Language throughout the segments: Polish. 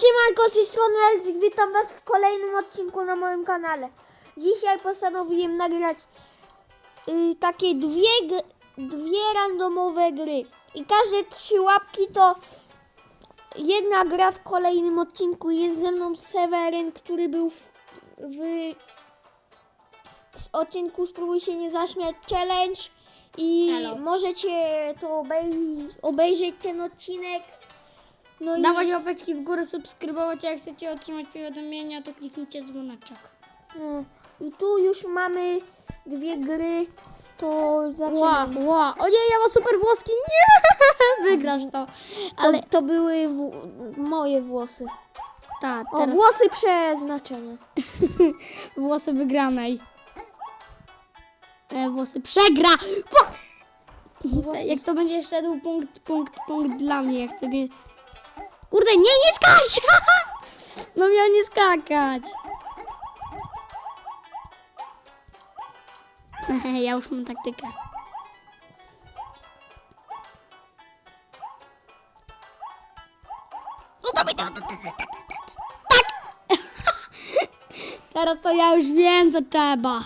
siemanko, z tej strony Elzik, witam was w kolejnym odcinku na moim kanale. Dzisiaj postanowiłem nagrać y, takie dwie, dwie randomowe gry. I każde trzy łapki to jedna gra w kolejnym odcinku. Jest ze mną Seweryn, który był w, w, w odcinku Spróbuj się nie zaśmiać challenge. I Elo. możecie to obej- obejrzeć ten odcinek. No i Dawać łapeczki w górę, subskrybować, jak chcecie otrzymać powiadomienia, to kliknijcie dzwoneczek. No, I tu już mamy dwie gry, to Ła, zaczynamy. ła, o nie, ja mam super włoski, nie! Wygrasz to. Ale, To, to były w, moje włosy. ta, O, teraz włosy przeznaczenia. włosy wygranej. E, włosy przegra! Fu! Włosy. Jak to będzie szedł punkt, punkt, punkt dla mnie, jak chcę. Kurde, nie, nie skacz! No miał nie skakać. Ja już mam taktykę. No. Tak! Teraz to ja już wiem, co trzeba.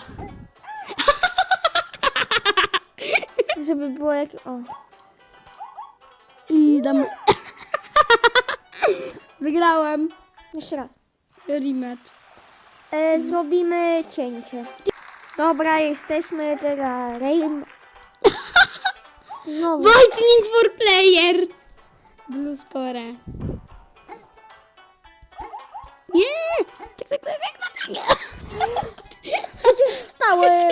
Żeby było jak... O. I dam... Wygrałem. Jeszcze raz. Rematch. E, zrobimy cięcie. Dobra, jesteśmy teraz Rain. Znowu. Lightning for player. Blue score. Nie! Tak, tak, tak, tak, tak. Przecież stałem.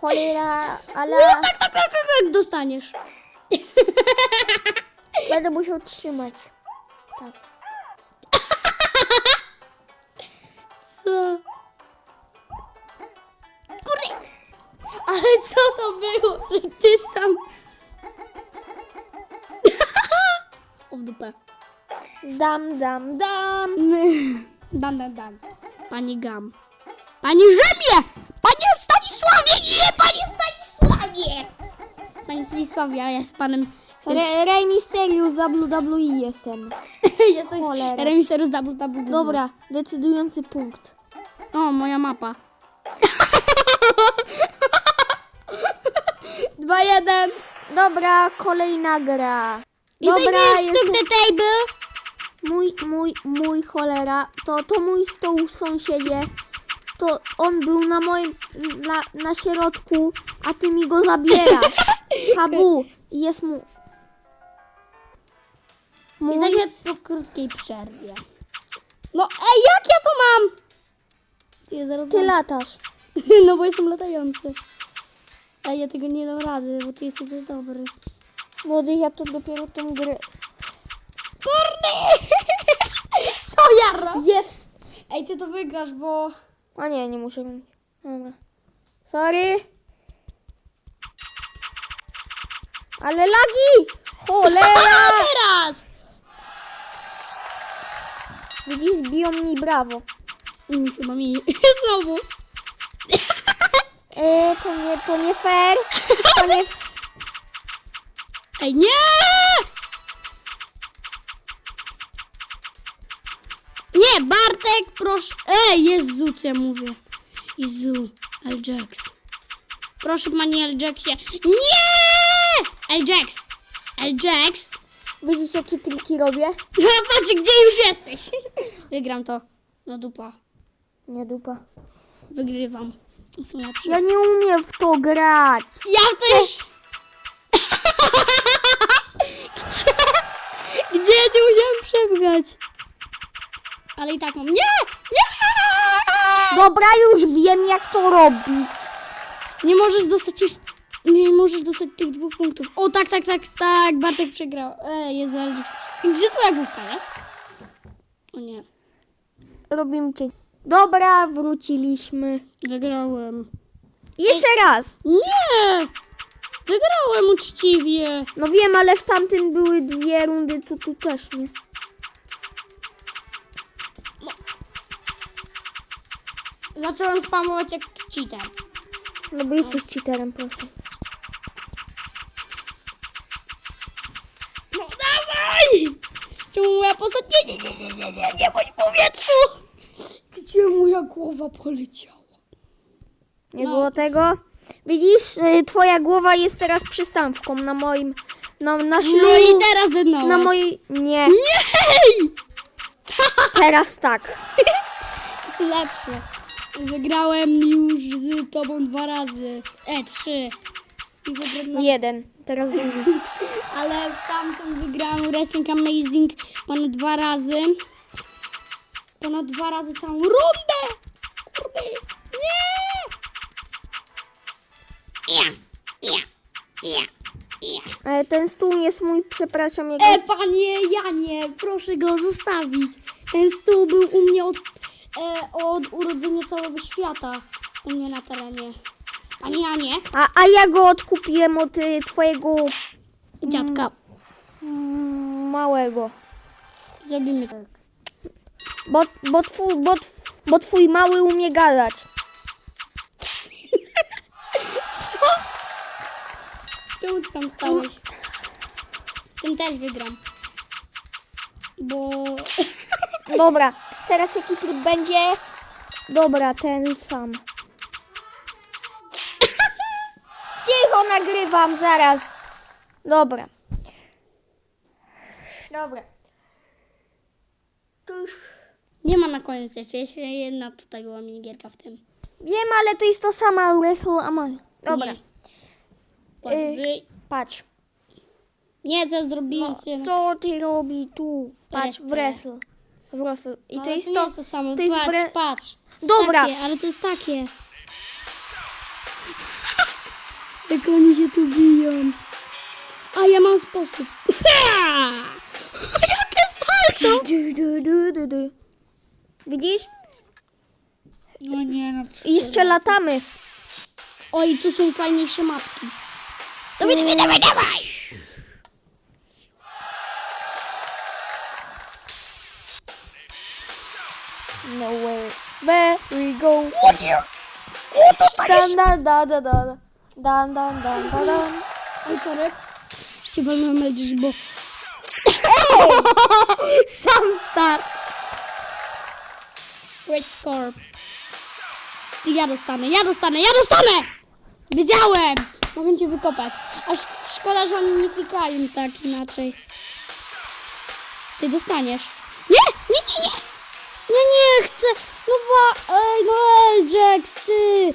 Cholera, ale Tak, tak, tak, tak, tak. Dostaniesz. będę musiał trzymać. Tak. Kurde! Ale co to było? Że ty sam... O w dupę. Dam, dam, dam. Dan, dan, dan. Pani Gam. Pani Rzemie! Panie Stanisławie! Nie, panie Stanisławie! Panie Stanisławie, ja z panem... Re, Rey Mysterio za WWE jestem. Jesteś Cholera. remiserus WW. Dobra, decydujący punkt. O, moja mapa. Dwa jeden. Dobra, kolejna gra. I Dobra, Dobra, jest sztuk the table. mój, mój, mój cholera. To, to mój stół w sąsiedzie. To on był na moim, na, na środku, a ty mi go zabierasz. Habu, jest mu... I Mój, zagrę po krótkiej przerwie. No ej, jak ja to Ty, zaraz ty mam- latasz. No bo jestem latający. Ej, ja tego nie dam rady, bo ty jesteś za dobry. Młody, ja to dopiero tą grę... Kurde! Co ja robię? Jest! Ej, ty to wygrasz, bo... A nie, nie muszę. Dobra. Sorry. Ale lagi! Cholera! Teraz! Widzisz, biją mi brawo. Mi chyba mi... Znowu. E, to nie, to nie fair. To nie... Ej, nie! Nie, Bartek, proszę. Ej, Jezu, co ja mówię? Jezu, Eljax. Proszę, panie Eljaxie. Nie! Eljax! Eljax! Widzisz, jakie triki robię? Patrz, gdzie już jesteś. Wygram to. No dupa. Nie dupa. Wygrywam. Jestem lepszy. Ja nie umiem w to grać. Ja też! Gdzie? Gdzie ja cię musiałem przepchać? Ale i tak mam. Nie! Nie! Dobra, już wiem, jak to robić. Nie możesz dostać jeszcze... Nie możesz dostać tych dwóch punktów. O tak, tak, tak, tak. Bartek przegrał. Ej, Jezu, Elgix. Gdzie twoja główka jest? O nie. Robimy cię. Dobra, wróciliśmy. Wygrałem. Jeszcze raz. Nie! Wygrałem uczciwie. No wiem, ale w tamtym były dwie rundy, tu, tu też nie. Zacząłem spamować jak cheater. No bo jesteś cheaterem, proszę. No dawaj! Czemu moja postać. Nie, nie, nie, nie, nie, nie, nie bądź w powietrzu. Gdzie moja głowa poleciała? Nie No. było tego. Widzisz, y, twoja głowa jest teraz przystawką na moim, na, na. No i teraz dynąłeś. na mojej, nie, Nie! teraz tak. Jest lepsze. Wygrałem już z tobą dwa razy. E, trzy. I wygrałem. Jeden, teraz drugi. Ale w tamtą wygrałem Wrestling Amazing ponad dwa razy. Ponad dwa razy całą rundę! Kurde! Nie! E, Ten stół jest mój, przepraszam, jego... E, panie Janie, proszę go zostawić. Ten stół był u mnie od, e, od urodzenia całego świata. U mnie na terenie. Panie Janie, A, a ja go odkupiłem od y, twojego dziadka, mm, małego. zrobimy tak. Bo, bo, twój, bo, bo twój mały umie gadać. Czemu ty tam stałeś? Tym też wygram. Bo... Dobra, teraz jaki tryb będzie? Dobra, ten sam. Cicho, nagrywam zaraz. Dobra. Dobra. To już Nie ma na koniec jeszcze, jeszcze jedna tutaj była minigierka w tym. wiem, ale to jest to sama Wrestle Among. Dobra, Nie. Patrz, Y, wy- patrz. Nie, co zrobiłem? No, co... co ty robi tu? Patrz, Wrestle. Wrestle. W Wrestle. I Ale to jest nie to. jest to samo. to jest patrz, bre- patrz. To jest Dobra. Takie, ale to jest takie. Jak oni się tu biją. A ja mam sposób. Jakie salto! Du, du, du, du, du. Widzisz? No nie no. I jeszcze latamy. Oj, tu są fajniejsze mapki. Dawaj, dawaj, dawaj, dawaj! No way. Where we go? Dan, dan, dan, dan, dan. Dan, dan, dan, dan, dan. Oj, sorry. Się wolno lecisz, bo... Sam start. Great score. Ty, ja dostanę, ja dostanę, ja dostanę! Wiedziałem! Mogę cię wykopać. Aż szkoda, że oni nie klikają tak inaczej. Ty dostaniesz. Nie! Nie, nie, nie! Nie, nie chcę! No ba... Ej, no Eljax, ty!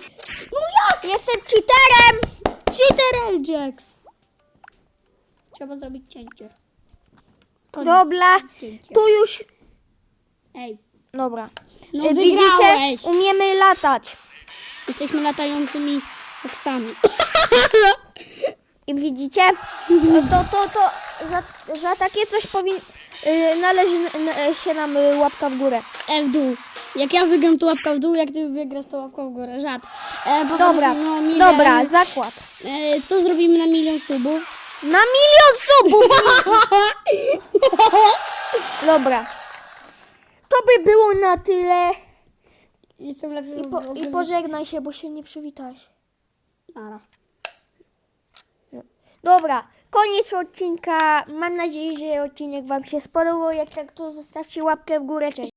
No jak? Jestem cheaterem. Cheater Eljax! Trzeba zrobić cięcie. Dobra. Cięcie. Tu już. Ej, Dobra. No E, wygrałeś! Umiemy latać. Jesteśmy latającymi oksami. I widzicie? To, to, to za, za takie coś powin... y, należy się nam łapka w górę. E w dół. Jak ja wygram, to łapka w dół, jak ty wygrasz, to łapka w górę. Żart. E, Dobra, no, milion, dobra, zakład. E, co zrobimy na milion subów? Na milion subów! Dobra. To by było na tyle. Jestem lepszy I, po, I pożegnaj się, bo się nie przywitałeś. Nara. Dobra, koniec odcinka. Mam nadzieję, że odcinek Wam się spodobał. Jak tak, to zostawcie łapkę w górę. Cześć.